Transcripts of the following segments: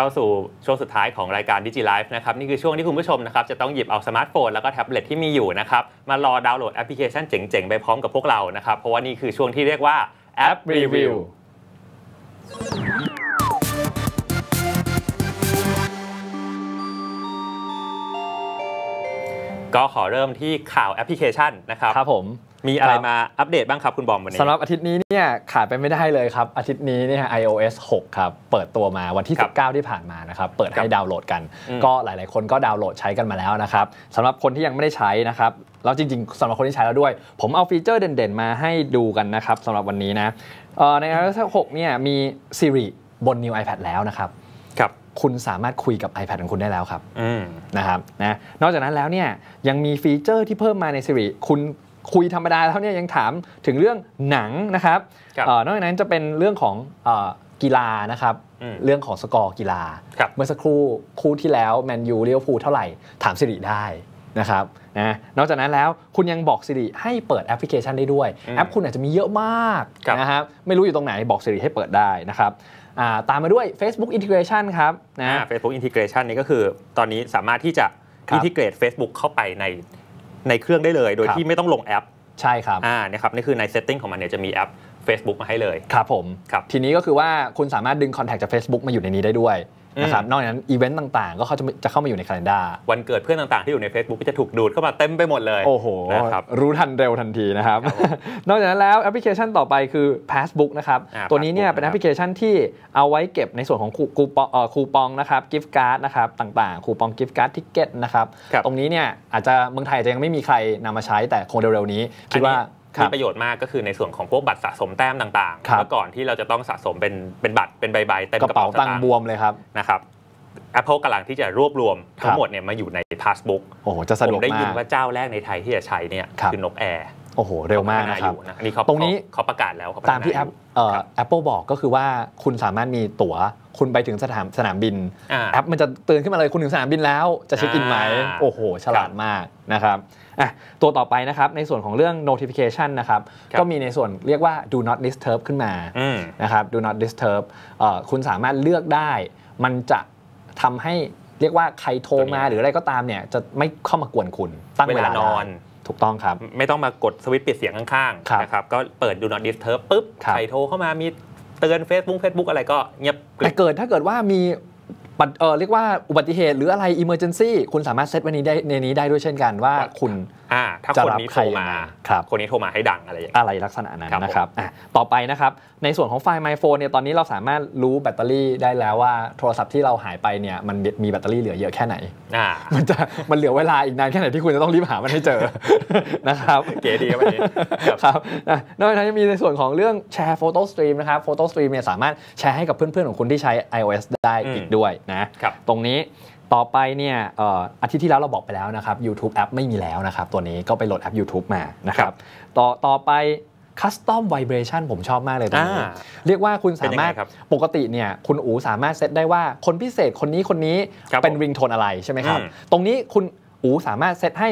เข้าสู่ช่วงสุดท้ายของรายการดิจิไลฟ์นะครับนี่คือช่วงที่คุณผู้ชมนะครับจะต้องหยิบเอาสมาร์ทโฟนแล้วก็แท็บเล็ตที่มีอยู่นะครับมารอดาวน์โหลดแอปพลิเคชันเจ๋งๆ ไปพร้อมกับพวกเรานะครับเพราะว่านี่คือช่วงที่เรียกว่าแอปรีวิวก็ขอเริ่มที่ข่าวแอปพลิเคชันนะครับครับผม มีอะไรครับมาอัปเดตบ้างครับคุณบอมวันนี้สำหรับอาทิตย์นี้เนี่ยขาดไปไม่ได้เลยครับ อาทิตย์นี้เนี่ย iOS 6 ครับ เปิดตัวมาวันที่ครับ19 ที่ผ่านมานะครับ เปิดให้ครับดาวน์โหลดกันอืมก็หลาย ๆ คนก็ดาวน์โหลดใช้กันมาแล้วนะครับสำหรับคนที่ยังไม่ได้ใช้นะครับแล้วจริง ๆสำหรับคนที่ใช้แล้วด้วย ผมเอาฟีเจอร์เด่น ๆ มาให้ดูกันนะครับสำหรับวันนี้นะเอ่อใน iOS 6 เนี่ยมี Siri บน New iPad แล้วนะครับครับคุณสามารถคุยกับ iPad ของคุณได้แล้วครับอืมนะครับนะนอกจากนั้นแล้วเนี่ยยังมีฟีเจอร์ที่เพิ่มมาใน Siri คุณ คุยธรรมดาแล้วเนี่ยยังถามถึงเรื่องหนังนะครับครับเออนอกจากนั้นจะเป็นเรื่องของเออกีฬานะครับอืมเรื่องของสกอร์กีฬาครับเมื่อสักครู่คู่ที่แล้วแมนยูเลี้ยวภูลเท่าไหร่ถาม Siri ได้นะครับนะนอกจากนั้นแล้วคุณยังบอก Siri ให้เปิดแอปพลิเคชันได้ด้วยอืมแอปคุณอาจจะมีเยอะมากครับนะครับไม่รู้อยู่ตรงไหนบอก Siri ให้เปิดได้นะครับอ่าตามมาด้วย Facebook Integration ครับนะเฟซบุ๊กอินทิเกรชันนี่ก็คือตอนนี้สามารถที่จะครับอินทิเกรต Facebook เข้าไปใน ในเครื่องได้เลย โดยครับที่ไม่ต้องลงแอปใช่ครับอ่าเนี่ยครับนี่คือในเซตติ้งของมันเนี่ยจะมีแอป Facebook มาให้เลย ครับผมครับทีนี้ก็คือว่าคุณสามารถดึงคอนแทคจาก Facebook มาอยู่ในนี้ได้ด้วย นะครับอืมนอกจากนั้นอีเวนต์ต่างๆ ก็เขาจะจะเข้ามาอยู่ใน calendar วันเกิดเพื่อนต่างๆ ที่อยู่ใน Facebook ก็จะถูกดูดเข้ามาเต็มไปหมดเลย โอ้โหนะครับรู้ทันเร็วทันทีนะครับครับผมนอกจากนั้นแล้วแอปพลิเคชันต่อไปคือ Passbook นะครับอ่าตัวนี้เนี่ย Passbook เป็นแอปพลิเคชันที่เอาไว้เก็บในส่วนของคูคูปองเอ่อคูปองนะครับกิฟต์การ์ดนะครับต่างๆ คูปองกิฟต์การ์ดทิเก็ตนะครับครับ ตรงนี้เนี่ยอาจจะเมืองไทยอาจจะยังไม่มีใครนำมาใช้แต่คงเร็วๆนี้คิดว่าค มีรับประโยชน์มากก็คือในส่วนของพวกบัตรสะสมแต้มต่างครับๆเมื่อก่อนที่เราจะต้องสะสมเป็นเป็นบัตรเป็นใบๆเต็มกระกระเป๋าเป๋าตังค์บวมเลยครับนะครับ Apple กำลังที่จะรวบรวมทั้ครังบหมดเนี่ยมาอยู่ใน Passbook โอ้โหจะสะผดวมกได้ยินมากว่าเจ้าแรกในไทยที่จะใช้เนี่ยครับคือนกแอร์โอ้โห เร็วมากนะครับอยู่นะอันนี้เขาตรงนี้เขาเขาประกาศแล้วเขาพัฒนตามที่แอปเอ่อครับ Apple บอกก็คือว่าคุณสามารถมีตั๋ว คุณไปถึงสนามสนามบินอ่าแอปมันจะเตือนขึ้นมาเลยคุณถึงสนามบินแล้ว จะเช็คอินไหมอ่าโอ้โห ฉลาดมากนะครับ อะตัวต่อไปนะครับในส่วนของเรื่อง notification นะครับครับก็มีในส่วนเรียกว่า do not disturb ขึ้นมาอืมนะครับ do not disturb เอ่อคุณสามารถเลือกได้ มันจะทำให้เรียกว่าใครโทรมาตัวนี้หรืออะไรก็ตามเนี่ยจะไม่เข้ามากวนคุณตั้งเวลาเวลานอนได้ถูกต้องครับ ไม่ต้องมากดสวิตช์ปิดเสียงข้างครับๆนะครับก็เปิด Do Not Disturb ปุ๊บครับใครโทรเข้ามามีเตือน Facebook Facebook อะไรก็เงียบกริแต่บเกิดถ้าเกิดว่ามีปัด เออเรียกว่าอุบัติเหตุหรืออะไร emergency คุณสามารถเซตไว้นี้ได้ในนี้ได้ด้วยเช่นกันว่าคุณอ่าถ้าจะคนรับนี้ใคโทรรยังมาไงครับคนนี้โทรมาให้ดังอะไรอย่างเงี้ยอะไรลักษณะนั้นครับนะครับอะต่อไปนะครับ ในส่วนของไฟล์ My Phone เนี่ยตอนนี้เราสามารถรู้แบตเตอรี่ได้แล้วว่าโทรศัพท์ที่เราหายไปเนี่ยมันมีแบตเตอรี่เหลือเยอะแค่ไหนอ่ามันจะมันเหลือเวลาอีกนานแค่ไหนที่คุณจะต้องรีบหามันให้เจอนะครับเก๋ดีครับวันนี้ครับครับอะนอกจากนั้นยังมีในส่วนของเรื่องแชร์โฟโต้สตรีมนะครับโฟโต้สตรีมเนี่ยสามารถแชร์ให้กับเพื่อนๆของคุณที่ใช้ iOS ได้อืมอีกด้วยนะครับตรงนี้ต่อไปเนี่ยเอ่ออาทิตย์ที่แล้วเราบอกไปแล้วนะครับ YouTube แอปไม่มีแล้วนะครับ ตัวนี้ก็ไปโหลดแอป YouTube มานะครับต่อต่อไป Custom Vibration ผมชอบมากเลยตรงนี้อ่าเรียกว่าคุณสามารถเป็นยังไงครับปกติเนี่ยคุณอูสามารถเซตได้ว่าคนพิเศษคนนี้คนนี้ครับเป็นผมริงโทนอะไรใช่ไหมครับอืมตรงนี้คุณอูสามารถเซตให้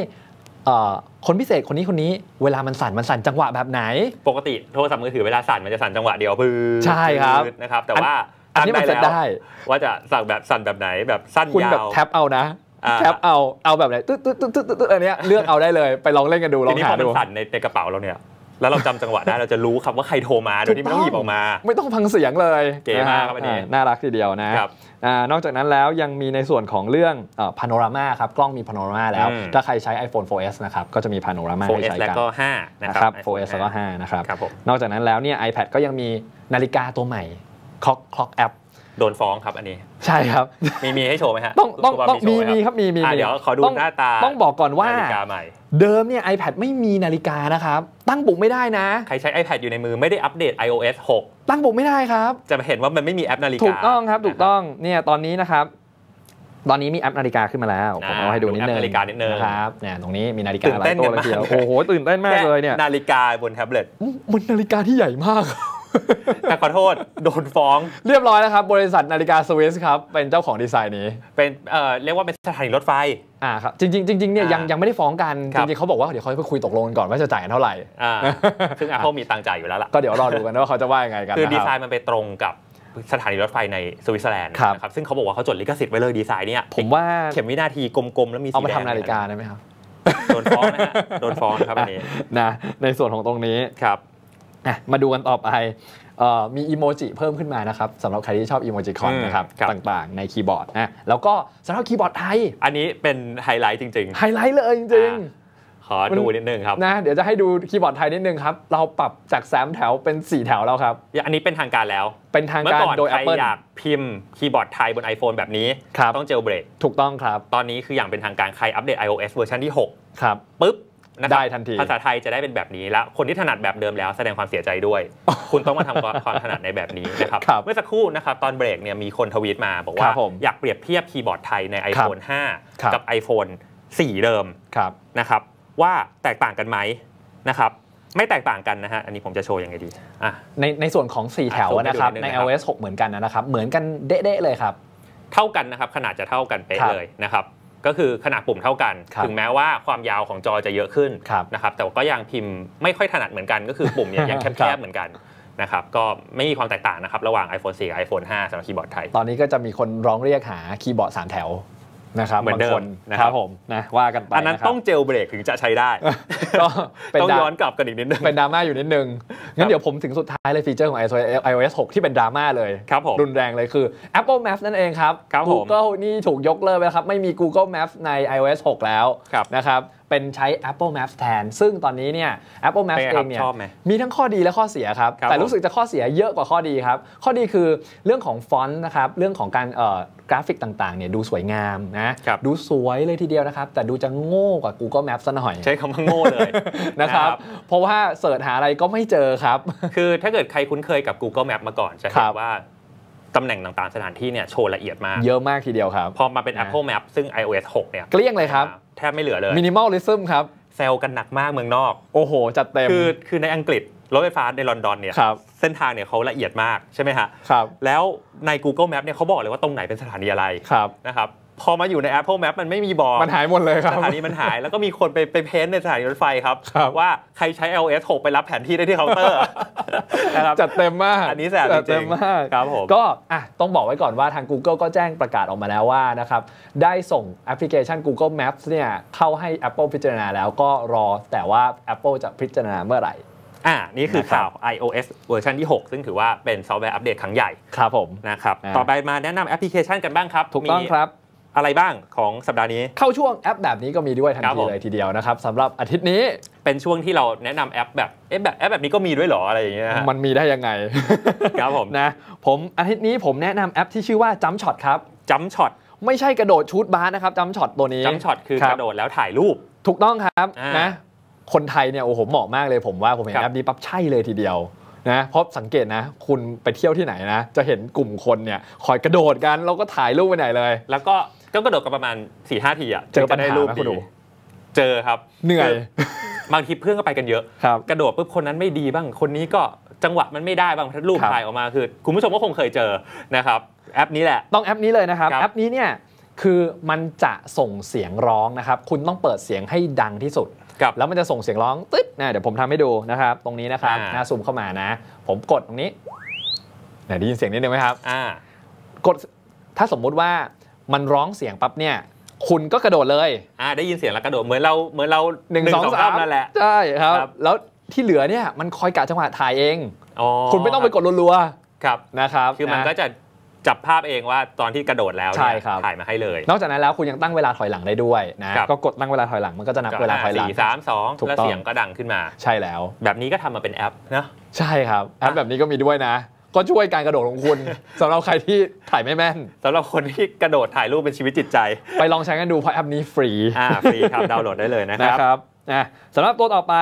เอ่อคนพิเศษคนนี้คนนี้เวลามันสั่นมันสั่นจังหวะแบบไหน ปกติโทรศัพท์มือถือเวลาสั่นมันจะสั่นจังหวะเดียวปื้ใช่ครับนะครับแต่ว่า อันนี้มันเซตได้ ว่าจะสั่งแบบสั่นแบบไหนแบบสั้นคุณยาแบบวแท็บเอานะอ่าแท็บเอาเอาแบบไหนตึ๊ดตึ๊ดตึ๊ดตึ๊ดตึ๊ดอันเนี้ยเลือกเอาได้เลยไปลองเล่นกันดูลทีองนี้พหาอมันดูสั่นในในกระเป๋าเราเนี่ยแล้วเราจำจังหวะได้เราจะรู้ครับว่าใครโทรมาโดยที่ไม่ต้องหยิบออกมา ไม่ต้องฟังเสียงเลยเก๋มากครับะฮะอันนี้าน่ารักทีเดียวนะครับอ่านอกจากนั้นแล้วยังมีในส่วนของเรื่องพาโนรามาครับกล้องมีพาโนรามาแล้วอืมถ้าใครใช้ iPhone 4S นะครับก็จะมีพาโนรามาให้ 4S ใช้แล้วกันก็5นะคนะครัรับบ 4S แล้วก็5นะครับครับผมนอกจากนั้นแล้วเนี่ย iPad ก็ยังมีนาฬิกาตัวใหม่ Clock Clock App โดนฟ้องครับอันนี้ ใช่ครับ มีมีให้โชว์ไหมฮะต้องต้องคุณบต้องโชมีว์ไหมีครับมีมีอะมีเดี๋ยวขอดูต้องหน้าตา ต้องบอกก่อนว่านาฬิกาใหม่ เดิมเนี่ย iPad ไม่มีนาฬิกานะครับ ตั้งปลุกไม่ได้นะ ใครใช้ iPad อยู่ในมือไม่ได้อัปเดต iOS ตั้งปลุกไม่ได้ครับ6จะเห็นว่ามันไม่มีแอปนาฬิกา ถูกต้องครับถูกต้องเนี่ยตอนนี้นะครับ ตอนนี้มีแอปนาฬิกาขึ้นมาแล้วผมอ่าเอาให้ดูนิดนึงดูแอปนาฬิกานิดนึงนะครับเนี่ยตรงนี้มีนาฬิกาตื่นหลาเต้ยนตัวกันเลยทีเดียวมากโอ้โหตื่นเต้นมากเลยเนี่ยแค่นาฬิกาบนแท็บเล็ตมันนาฬิกาที่ใหญ่มาก แต่ขอโทษโดนฟ้อง เรียบร้อยแล้วครับ บริษัทนาฬิกาสวิสครับเป็นเจ้าของดีไซน์นี้ เป็นเอ่อเรียกว่าเป็นสถานีรถไฟ อ่าครับจริงๆจริงๆเนี่ยยังอ่ายัยังไม่ได้ฟ้องกัน ครัจบ ริงๆเขาบอกว่าเดี๋ยวเขาไปคุยตกลงกันก่อนว่าจะจ่ายกันเท่าไหร่ อ่าซึ่ง Apple มีตังค์จ่ายอยู่แล้วล่ะ ก็เดี๋ยวรอดูกันว่าเขาจะว่ายังไงกันคือนะดีคไซรับ น์มันไปตรงกับสถานีรถไฟในสวิตเซอร์แลนด์ครับ นะครับซึ่งเขาบอกว่าเขาจดลิขสิทธิ์ไว้เลยดีไซน์เนี่ยผมว่าเข็มวินาทีกลมๆแล้วมีสีเอามาแดงทำนาฬิกาได้ไหมครับ โดนฟ้องนะฮะโดนฟ้องนะครับอันนี้นะในส่วนของตรงนี้ ครับ อะมาดูกันต่อไปเอ่อมีอีโมจิเพิ่มขึ้นมานะครับสำหรับใครที่ชอบอีโมจิคอนอืมนะครับครับต่างๆ ในคีย์บอร์ดนะแล้วก็สำหรับคีย์บอร์ดไทย อันนี้เป็นไฮไลท์จริงไฮไลท์เลยจริงๆขอดูนิดนึงครับๆนะเดี๋ยวจะให้ดูคีย์บอร์ดไทยนิดนึงครับ เราปรับจากสามแถวเป็น 4 แถวแล้วครับ อันนี้เป็นทางการแล้ว เป็นทางเมื่อการก่อนโดยใคร Apple อยากพิมพ์คีย์บอร์ดไทยบน iPhone แบบนี้ครับต้องเจลเบรกถูกต้องครับ ตอนนี้คืออย่างเป็นทางการใครอัปเดต iOS เวอร์ชันที่ครับ6ปุ๊บนะครับ ได้ทันทีภาษาไทยจะได้เป็นแบบนี้แล้วคนที่ถนัดแบบเดิมแล้วแสดงความเสียใจด้วย คุณต้องมาทำความความถนัดในแบบนี้นะครับครับเมื่อสักครู่นะครับตอนเบรกเนี่ยมีคนทวีตมาบอกครัว่าบผมอยากเปรียบเทียบคีย์บอร์ดไทยใน iPhone ครับ5กับ iPhone 4 เดิมครับนะครับว่าแตกต่างกันไหมนะครับไม่แตกต่างกันนะฮะ อันนี้ผมจะโชว์ยังไงดีอะในในส่วนของ 4 แถวอะนะครับซูมให้ดูนิดนึงในนะครับ iOS 6 เหมือนกันนะครับ เหมือนกันเด๊ะๆเลยครับ เท่ากันนะครับ ขนาดจะเท่ากันเป๊ะครับเลยนะครับ ก็คือขนาดปุ่มเท่ากันครับถึงแม้ว่าความยาวของจอจะเยอะขึ้นครับนะครับแต่ก็ยังพิมพ์ไม่ค่อยถนัดเหมือนกัน ก็คือปุ่มเนี่ยยังครัแคบบๆเหมือนกันนะครับก็ไม่มีความแตกต่างนะครับระหว่าง iPhone 4 กับ iPhone 5สำหรับคีย์บอร์ดไทย ตอนนี้ก็จะมีคนร้องเรียกหาคีย์บอร์ด 3 แถว นะครับเหมือนเดิมบางคนนะครับผมนะว่ากันไปอันนั้นะครับต้องเจลเบรกถึงจะใช้ได้ก็เป็นต้องดราย้อนกลับกันอีกนิดนึงเป็นดราม่าอยู่นิดนึงงั้นเดี๋ยวผมถึงสุดท้ายเลยฟีเจอร์ของ iOS 6 ที่เป็นดราม่าเลยครับผมรุนแรงเลยคือ Apple Maps นั่นเองครับครับผม Google นี่ถูกยกเลิกไปแล้วครับ ไม่มี Google Maps ใน iOS 6 แล้วครับนะครับ เป็นใช้ Apple Maps แทน ซึ่งตอนนี้เนี่ย Apple เป็น Maps ไงเอครับงเนี่ยชอบไหมมีทั้งข้อดีและข้อเสียครับครับแต่ผมรู้สึกจะข้อเสียเยอะกว่าข้อดีครับ ข้อดีคือเรื่องของฟอนต์นะครับ เรื่องของการเอ่อกราฟิกต่างๆเนี่ยดูสวยงามนะครับดูสวยเลยทีเดียวนะครับ แต่ดูจะโง่กว่า Google Maps ซะหน่อย ใช้คำว่าโง่เลยนะครับ เพราะว่าเสิร์ชหาอะไรก็ไม่เจอครับ คือถ้าเกิดใครคุ้นเคยกับ Google Map มาก่อนจะคเห็รันบว่าตำแหน่งต่างๆ สถานที่เนี่ยโชว์ละเอียดมาก เยอะมากทีเดียวครับ พอมาเป็นนะ Apple Map ซึ่ง iOS 6 เนี่ย เกลี้ยงเลยครับ แทบไม่เหลือเลยมินิมอลลิซึมครับแซลกันหนักมากเมืองนอก โอ้โห จัดเต็ม คือคือในอังกฤษรถไฟฟ้าในลอนดอนเนี่ยครับเส้นทางเนี่ยเขาละเอียดมากใช่ไหมฮะครับแล้วใน Google Map เนี่ยเขาบอกเลยว่าตรงไหนเป็นสถานีอะไรครับนะครับ พอมาอยู่ใน Apple Map มันไม่มีบอกมันหายหมดเลยครับสถานีมันหาย แล้วก็มีคนไปไปเพ้นท์ในสถานีรถไฟครับครับว่าใครใช้ iOS 6 ไปรับแผนที่ได้ที่เคาน์เตอร์นะครับจัดเต็มมาก อันนี้แสบจัดจริเต็งมมากๆครับผมก็อะต้องบอกไว้ก่อนว่าทาง Google ก็แจ้งประกาศออกมาแล้วว่านะครับได้ส่งแอปพลิเคชัน Google Maps เนี่ยเข้าให้ Apple พิจารณาแล้วก็รอแต่ว่า Apple จะพิจารณาเมื่อไหร่อ่า นี่คือนะครับข่าว iOS เวอร์ชันที่ 6 ซึ่งถือว่าเป็นซอฟต์แวร์อัปเดตครั้งใหญ่ ครับผม นะครับอ่าต่อไปมาแนะนำแอปพลิเคชันกันบ้างครับ ถูกต้องมีครับ อะไรบ้างของสัปดาห์นี้ เข้าช่วงแอปแบบนี้ก็มีด้วยทันครับทีผมเลยทีเดียวนะครับสำหรับอาทิตย์นี้เป็นช่วงที่เราแนะนำแอปแบบเอ๊ะแบบแอปแบบนี้ก็มีด้วยเหรออะไรอย่างเงี้ยฮะมันมีได้ยังไง ครับผมนะผมอาทิตย์นี้ผมแนะนำแอปที่ชื่อว่าจัมช็อตครับ จัมช็อตไม่ใช่กระโดดชูดบาสนะครับจัมช็อตตัวนี้ จัมช็อตคือครับกระโดดแล้วถ่ายรูป ถูกต้องครับอ่านนะคนไทยเนี่ยโอ้โหเหมาะมากเลยผมว่าผมเห็นครับ แอปนี้ปั๊บใช่เลยทีเดียวนะเพราะสังเกตนะ คุณไปเที่ยวที่ไหนนะ จะเห็นกลุ่มคนเนี่ยคอยกระโดดกันแล้วก็ถ่ายรูปไปไหนเลย แล้วก็ ก็กระโดดกันประมาณ4ี่ห้าทีอะเจอปัญหาถึงจะได้รูปไหมคุณดูเจอครับ เหนื่อย บางทีเพื่อนก็ไปกันเยอะครับกระโดดปุ๊บคนนั้นไม่ดีบ้าง คนนี้ก็จังหวะมันไม่ได้บางรูปครับถ่ายออกมาคือ คุณผู้ชมก็คงเคยเจอนะครับ แอปนี้แหละ ต้องแอปนี้เลยนะครับครับ แอปนี้เนี่ยคือมันจะส่งเสียงร้องนะครับ คุณต้องเปิดเสียงให้ดังที่สุดกับแล้วมันจะส่งเสียงร้องตึ๊ดนะเดี๋ยวผมทำให้ดูนะครับ ตรงนี้นะครับอ่าหน้าซูมเข้ามานะ ผมกดตรงนี้เนี่ยได้ยินเสียงนิดนึงไหมครับอ่ากดถ้าสมมุติว่า มันร้องเสียงปั๊บเนี่ยคุณก็กระโดดเลยอ่าได้ยินเสียงแล้วกระโดดเหมือนเราเหมือนเราหนึ่งสองสามนั่นแหละใช่ครับครับแล้วที่เหลือเนี่ยมันคอยกะจังหวะถ่ายเองอ๋อคุณไม่ต้องไปกดรัวครับๆนะครับ คือมันก็นะจะจับภาพเองว่าตอนที่กระโดดแล้วใช่เนี่ยครับถ่ายมาให้เลย นอกจากนั้นแล้วคุณยังตั้งเวลาถอยหลังได้ด้วยนะครับก็กดตั้งเวลาถอยหลังมันก็จะนับเวลาถอยหลังสี่สามสองถูกแล้วต้องเสียงก็ดังขึ้นมา ใช่แล้ว แบบนี้ก็ทำมาเป็นแอปนะใช่ครับแอปอะแบบนี้ก็มีด้วยนะ ก็ช่วยการกระโดดของคุณสำหรับใครที่ถ่ายไม่แม่นสำหรับคนที่กระโดดถ่ายรูปเป็นชีวิตจิตใจ ไปลองใช้กันดูเพราะแอปนี้ฟรีอ่าฟรีครับดาวน์โหลดได้เลยนะคนะรับครับนะสำหรับตัวต่อไป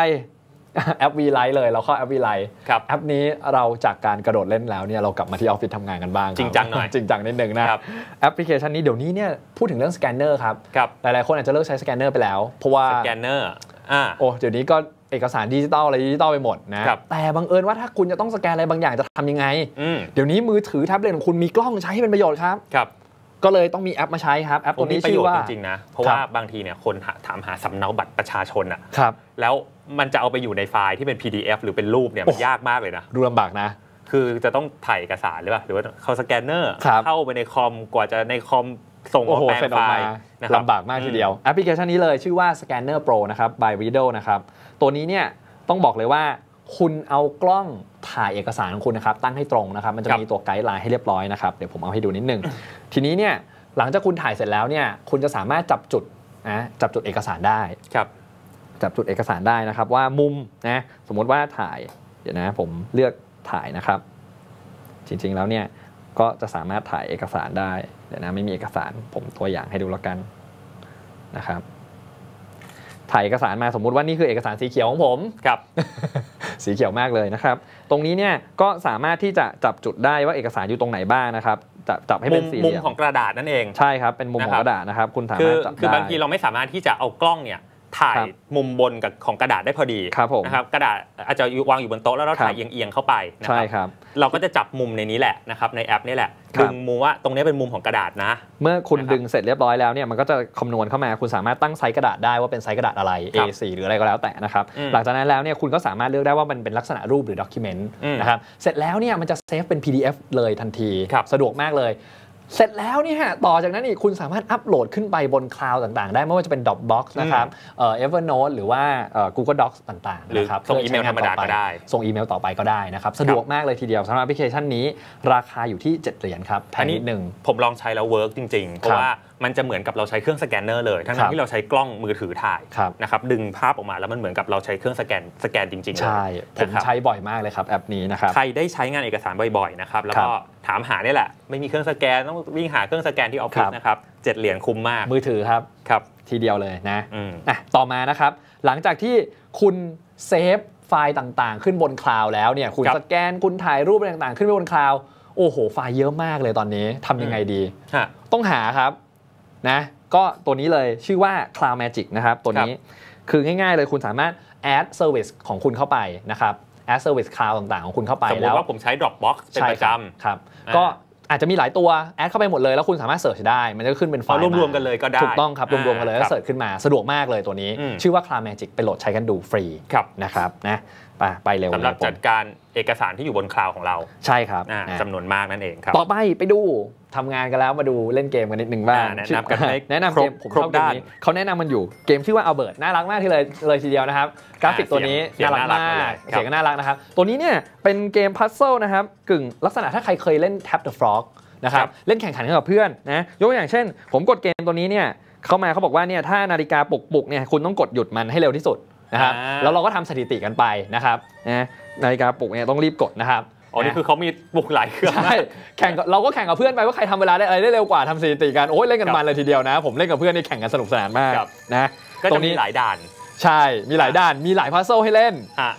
แอป V Lite เลยเราเข้าแอป V Lite ครับแอปนี้เราจากการกระโดดเล่นแล้วเนี่ยเรากลับมาที่ออฟฟิศทำงานกันบ้างคบจริงจังหน่อยจริงจังนิดนึงนะครับแอปพลิเคชันนี้เดี๋ยวนี้เนี่ยพูดถึงเรื่องสแกนเนอร์ครับครับหลายๆคนอาจจะเลิกใช้สแกนเนอร์ไปแล้ว เพราะว่าสแกนเนอร์อ่าโอ้เดี๋ยวนี้ก็ เอกสารดิจิตอลอะไรดิจิตอลไปหมดนะครับแต่บังเอิญว่าถ้าคุณจะต้องสแกนอะไรบางอย่างจะทำยังไงอืมเดี๋ยวนี้มือถือแท็บเล็ตของคุณมีกล้องใช้ให้เป็นประโยชน์ครับครับก็เลยต้องมีแอปมาใช้ครับแอปผตัมวมีนี้ประชื่โยอชน์ว่าจริงๆนะเพราะครับว่าบางทีเนี่ยคนหาถามหาสำเนาบัตรประชาชนอะครับแล้วมันจะเอาไปอยู่ในไฟล์ที่เป็น PDF หรือเป็นรูปเนี่ยมันยากมากเลยนะดูลำบากนะ คืคือจะต้องถ่ายเอกสารหรือเปล่าหรือว่าเขาสแกนเนอร์ครับเข้าไปในคอมกว่าจะในคอม ส่งโอ้มาโหแปลงเซ็นอไฟอกมาล์นะครับลำบากมากทีเดียวแอปพลิเคชันนี้เลยชื่อว่า Scanner Pro นะครับ by Riddle นะครับ ตัวนี้เนี่ยต้องบอกเลยว่าคุณเอากล้องถ่ายเอกสารของคุณนะครับตั้งให้ตรงนะครับ มันจะครับมีตัวไกด์ไลน์ให้เรียบร้อยนะครับเดี๋ยวผมเอาให้ดูนิดนึง ทีนี้เนี่ยหลังจากคุณถ่ายเสร็จแล้วเนี่ยคุณจะสามารถจับจุดนะจับจุดเอกสารได้ครับจับจุดเอกสารได้นะครับ ว่ามุมนะสมมติว่าถ่ายเดี๋ยวนะผมเลือกถ่ายนะครับ จริงๆแล้วเนี่ยก็จะสามารถถ่ายเอกสารได้ เดี๋ยวนะไม่มีเอกสารผมตัวอย่างให้ดูแล้วกันนะครับถ่ายเอกสารมาสมมุติว่านี่คือเอกสารสีเขียวของผมครับ สีเขียวมากเลยนะครับ ตรงนี้เนี่ยก็สามารถที่จะจับจุดได้ว่าเอกสารอยู่ตรงไหนบ้างนะครับจับจับให้มุเป็มนสี่เหมุมลี่ยมของกระดาษนั่นเองใช่ครับเป็นมุมของนะครับกระดาษนะครับ คุณสาคืมาอรถจับคือได้บางทีเราไม่สามารถที่จะเอากล้องเนี่ย ถ่ายครับมุมบนกับของกระดาษได้พอดีครับผมนะครับกระดาษอาจจะวางอยู่บนโต๊ะแล้วเราถ่ายครับเอียงๆเข้าไปนะใช่ครับครับเราก็จะจับมุมในนี้แหละนะครับในแอปนี่แหละครับดึงมุมว่าตรงนี้เป็นมุมของกระดาษนะ เมื่อคุณนะครับดึงเสร็จเรียบร้อยแล้วเนี่ยมันก็จะคำนวณเข้ามาคุณสามารถตั้งไซส์กระดาษได้ว่าเป็นไซส์กระดาษอะไรครับ A4 หรืออะไรก็แล้วแต่นะครับอืมหลังจากนั้นแล้วเนี่ยคุณก็สามารถเลือกได้ว่ามันเป็นลักษณะรูปหรือด็อกิเมนต์อืมนะครับเสร็จแล้วเนี่ยมันจะเซฟเป็น PDF เลยทันทีครับสะดวกมากเลย เสร็จแล้วเนี่ยต่อจากนั้นอีกคุณสามารถอัปโหลดขึ้นไปบนคลาวด์ต่างๆ ได้ไม่ว่าจะเป็น Dropbox นะครับเอ่อ Evernote หรือว่าเอ่อ Google Docs ต่างๆหรือนะครับส่งพื่อีเมลใช้ธรรมดาต่อปก็ได้ ส่งอีเมลต่อไปก็ได้นะครับ สะดวกมากเลยทีเดียวสำหรับแอปพลิเคชันนี้ ราคาอยู่ที่ 7 เหรียญครับแพงนิดนึง ผมลองใช้แล้วเวิร์กจริง ๆ เพราะว่ามันจะเหมือนกับเราใช้เครื่องสแกนเนอร์เลยทั้งครับๆที่เราใช้กล้องมือถือถ่ายครับ นะครับดึงภาพออกมาแล้วมันเหมือนกับเราใช้เครื่องสแกนสแกนจริงๆเลยใช่ผมนะครับ ใช้บ่อยมากเลยครับแอปนี้นะครับ ใครได้ใช้งานเอกสารบ่อยๆนะครับ แล้วก็ ถามหาเนี่ยแหละ ไม่มีเครื่องสแกนต้องวิ่งหาเครื่องสแกนที่ออฟฟิคศรับนะครับเจ็ดเหรียญคุ้มมาก มือถือครับครับทีเดียวเลยนะอืมอะต่อมานะครับ หลังจากที่คุณเซฟไฟล์ต่างๆ ขึ้นบนคลาวด์แล้วเนี่ยคุณครับสแกนคุณถ่ายรูปอะไรต่างๆ ขึ้นไปบนคลาวด์โอ้โห ไฟล์เยอะมากเลยตอนนี้ทำยังไงดีฮะต้องหาครับนะก็ตัวนี้เลยชื่อว่า Cloud Magic นะครับ ตัวนี้คือง่ายๆเลยคุณสามารถ add service ของคุณเข้าไปนะครับ add service cloud ต่างๆ ของคุณเข้าไปสมมแล้ติวว่าผมใช้ Dropbox เป็นประจครับ อ่า ก็อาจจะมีหลายตัวแอดเข้าไปหมดเลย แล้วคุณสามารถเสิร์ชได้ มันจะขึ้นเป็นำไฟเอาล์รวมๆกันเลยก็ได้ ถูกต้องครับ รวมๆกันเลยอ่าแล้วเสิร์ชขึ้นมาสะดวกมากเลยตัวนี้ อืม ชื่อว่า Cloud Magic ไปโหลดใช้กันดูฟรีครับ นะครับนะไปไปเร็วสำหรับเลยผมจัดการเอกสารที่อยู่บนคลาวด์ของเราใช่ครับอ่านะ จำนวนมากนั่นเองครับ ต่อไปไปดู ทำงานกันแล้วมาดูเล่นเกมกันนิดนึงบ้างอ่าแนะนำกันให้แนะนำครเกบมผมครบชอบเกมด้านนี้เขาแนะนำมันอยู่เกมชื่อว่า Albert น่ารักมากที่เลยเลยทีเดียวนะครับกราฟิกตัวนี้เสียงน่ารักน่ารักมากเลยครับเสียงก็น่ารักนะครับ ตัวนี้เนี่ยเป็นเกมพัซเซิลนะครับกึ่งลักษณะถ้าใครเคยเล่น Tap the Frog นะครับเล่นแข่งขันกันกับเพื่อนนะยกตัวอย่างเช่น ผมกดเกมตัวนี้เนี่ยเข้ามาเขาบอกว่าเนี่ยถ้านาฬิกาปลุกปลุกเนี่ยคุณต้องกดหยุดมันให้เร็วที่สุดนะครับอ่าแล้วเราก็ทำสถิติกันไปนะครับนะนาฬิกาปลุกเนี่ยต้องรีบกดนะครับ อ๋อนี่คือเขามีบุกหลายเครื่องใช่แข่งกับเราก็แข่งกับเพื่อนไปว่าใครทำเวลาได้อะไรได้เร็วกว่าทำสถิติกันโอ้ยเล่นกันครับมันเลยทีเดียวนะ ผมเล่นกับเพื่อนนี่แข่งกันสนุกสนานมากครับนะก็ตรจะงมีนี้หลายด่านใช่มีหลายด้านมีหลายพัซเซิลให้เล่นฮะ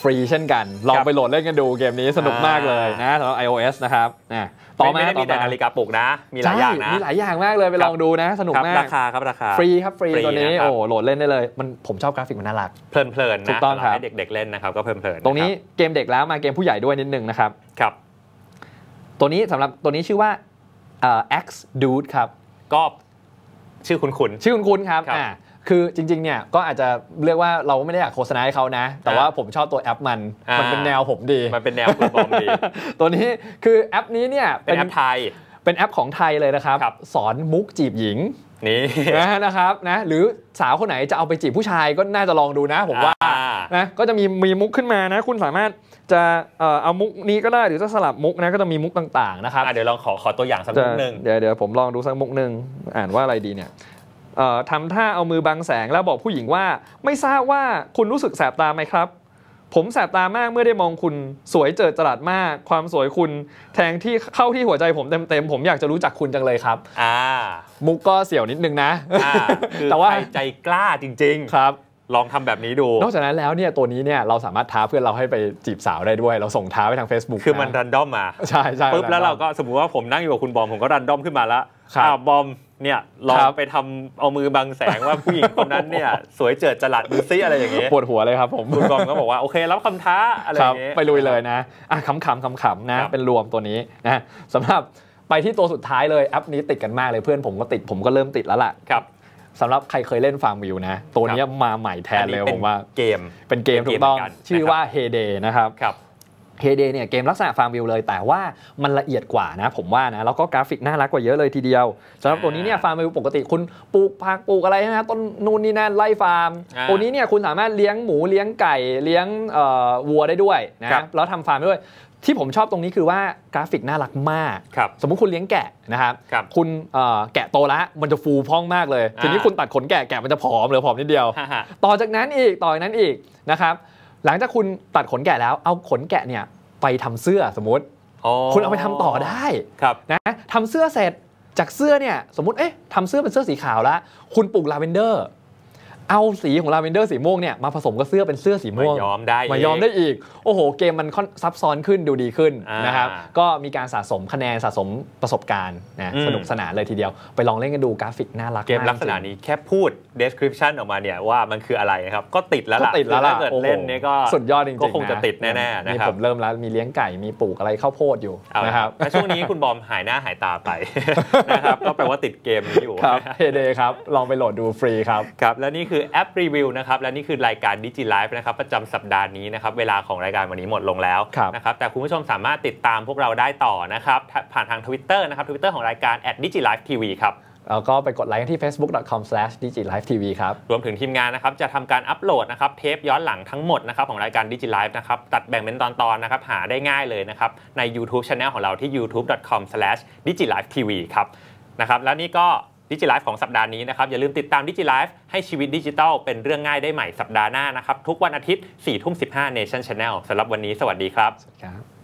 ฟรีเช่นกัน ลองครับไปโหลดเล่นกันดูเกมนี้สนุกมากเลยนะสำหรับ iOS นะครับนะต่อมาไม่ได้ต่มีอแต่มานาฬิกาปลุกนะ มีหลายอย่างนะใช่มีหลายอย่างมากเลยไปครัลบองดูนะ สนุกครับมากราคาครับราคาฟรีครับฟรีฟรีตัวนี้นะครับโอ้โหลดเล่นได้เลยมันผมชอบกราฟิกมันน่ารักเพลินๆถูนะกต้องสำหครับให้เด็กๆเล่นนะครับก็เพลินๆตรงนี้ะคบเกมเด็กแล้วมาเกมผู้ใหญ่ด้วยนิดนึงนะครับครับ ตัวนี้สำหรับตัวนี้ชื่อว่าเอ่อ X Dude ครับก็ชื่อคุณชื่อคุณคุณครับครับอ่า คือจริงๆเนี่ยก็อาจจะเรียกว่าเราไม่ได้อยากโฆษณาให้เขานะ แต่ว่าอ่าผมชอบตัวแอปมันอ่ามัมันเป็นแนวผมดีๆมันเป็นแนวคุณบอมดี ตัวนี้คือแอปนี้เนี่ยเป็นแอปไทย เป็นแอปของไทยเลยนะครับครับสอนมุกจีบหญิงนี่นะนะครับนะหรือสาวคนไหนจะเอาไปจีบผู้ชายก็น่าจะลองดูนะ ผมว่าอ่นะก็จะมีมีมุกขึ้นมานะ คุณสามารถจะเอ่อเอามุกนี้ก็ได้หรือจะสลับมุกนะก็จะมีมุกต่างๆนะครับอะเดี๋ยวลองขอขอตัวอย่างสักจะนิดนึงเดี๋ยวเดี๋ยวผมลองดูสักมุกหนึ่งอ่านว่าอะไรดีเนี่ยเอ่อ ทำท่าเอามือบังแสงแล้วบอกผู้หญิงว่า ไม่ทราบว่าคุณรู้สึกแสบตาไหมครับ ผมแสบตามากเมื่อได้มองคุณสวยเจิดจรัสมาก ความสวยคุณแทงที่เข้าที่หัวใจผมเต็มๆผมอยากจะรู้จักคุณจังเลยครับอ่ามุกก็เสี่ยวนิดนึงนะอ่าคือแต่ว่าใครใจกล้าจริงครับๆลองทำแบบนี้ดู นอกจากนั้นแล้วเนี่ยตัวนี้เนี่ยเราสามารถท้าเพื่อนเราให้ไปจีบสาวได้ด้วย เราส่งท้าไปทาง Facebook คือมันนะรันดอมมา ใช่ใช่ปุ๊บแล้วเราก็สมมุติว่าผมนั่งอยู่กับคุณบอมผมก็รันดอมขึ้นมาแล้วครับอ่าบอม เนี่ยลองครับไปทำเอามือบังแสงว่าผู้หญิงคนนั้นเนี่ยสวยเจิดจรัสดูซิอะไรอย่างเงี้ยปวดหัวเลยครับผมคุณบอมก็บอกว่าโอเครับคำท้าอะไรอครับย่างเงี้ยไปลุยเลยนะอะขำๆขำๆนะครับเป็นรวมตัวนี้นะสำหรับไปที่ตัวสุดท้ายเลยแอปนี้ติดกันมากเลยเพื่อนผมก็ติดผมก็เริ่มติดแล้วล่ะครับสำหรับใครเคยเล่นฟาร์มวิวนะ ตัวเนี้ยมาใหม่แทนเลยอันนี้ผมว่าเกมเป็นเกมเป็นเกมถูกต้องเหมือนกันชื่อนะครับว่า Heyday นะครับครับ เฮเดเนี่ยเกมลักษณะฟาร์มวิวเลย แต่ว่ามันละเอียดกว่านะ ผมว่านะ แล้วก็กราฟิกน่ารักกว่าเยอะเลยทีเดียวสำหรับตัวนี้เนี่ยฟาร์มวิวปกติคุณปลูกผักปลูกอะไรนะต้นนู่นนี่นั่นไล่ฟาร์มอ่าตัวนี้เนี่ยคุณสามารถเลี้ยงหมูเลี้ยงไก่เลี้ยงเอ่อวัวได้ด้วยนะครับแล้วทำฟาร์มได้ด้วยที่ผมชอบตรงนี้คือว่ากราฟิกน่ารักมากครับสมมุติคุณเลี้ยงแกะนะครับครับคุณเอ่อแกะโตแล้วมันจะฟูพองมากเลย ทีนี้อ่าคุณตัดขนแกะแกะมันจะผอมเหลือผอมนิดเดียวฮ่าฮ่าต่อจากนั้นอีกต่อจากนั้นอีกนะครับ หลังจากคุณตัดขนแกะแล้วเอาขนแกะเนี่ยไปทำเสื้อสมมติอ๋อคุณเอาไปทำต่อได้ครับนะทำเสื้อเสร็จจากเสื้อเนี่ยสมมติเอ๊ะทำเสื้อเป็นเสื้อสีขาวแล้ว คุณปลูกลาเวนเดอร์ เอาสีของลาเวนเดอร์สีม่วงเนี่ยมาผสมกับเสื้อเป็นเสื้อสีมาม่วงยอมได้มายอมได้อีก โอ้โห เกมมันค่อนซับซ้อนขึ้นดูดีขึ้นอ่านนะครับก็มีการสะสมคะแนนสะสมประสบการณ์นะอืมสนุกสนานเลยทีเดียว ไปลองเล่นกันดูกราฟิกน่ารักเกมลักษณะจริงนี้แค่พูด description ออกมาเนี่ยว่ามันคืออะไรนะครับ ก็ติดแล้วก็ล่ะติดแล้วล่ะถ้าเกิดโอ้โหเล่นเนี่ยก็สุดยอดจริงๆก็คงจะนติดแน่ๆนะนี่ครับผมเริ่มแล้วมีเลี้ยงไก่มีปลูกอะไรข้าวโพดอยู่เอานะนะคครัรับบแล้วช่วงนี้คุณบอมหายหน้าหายตาไปนะครับก็แปลว่าติดเกมนี้อยู่ครับเฮเดครับลองไปโหลดดูฟรีครับครับและนี่คือแอปรีวิวนะครับและนี่คือรายการดิจิไลฟ์นะครับประจำสัปดาห์นี้นะครับเวลาของรายการวันนี้หมดลงแล้วครับนะครับแต่คุณผู้ชมสามารถติดตามพวกเราได้ต่อนะครับผ่านทาง Twitter นะครับ Twitter ของรายการ @digilifetv ครับแล้วก็ไปกดไลค์กันที่ facebook.com/digilivetv ครับ รวมถึงทีมงานนะครับ จะทำการอัปโหลดนะครับ เทปย้อนหลังทั้งหมดนะครับ ของรายการ Digilive นะครับ ตัดแบ่งเป็นตอนๆนะครับ หาได้ง่ายเลยนะครับ ใน YouTube Channel ของเราที่ youtube.com/digilivetv ครับนะครับ แล้วนี่ก็ ดิจิไลฟ์ของสัปดาห์นี้นะครับอย่าลืมติดตามดิจิไลฟ์ให้ชีวิตดิจิทัลเป็นเรื่องง่ายได้ใหม่สัปดาห์หน้านะครับทุกวันอาทิตย์4ทุ่ม15 Nation Channel สำหรับวันนี้สวัสดีครับครับ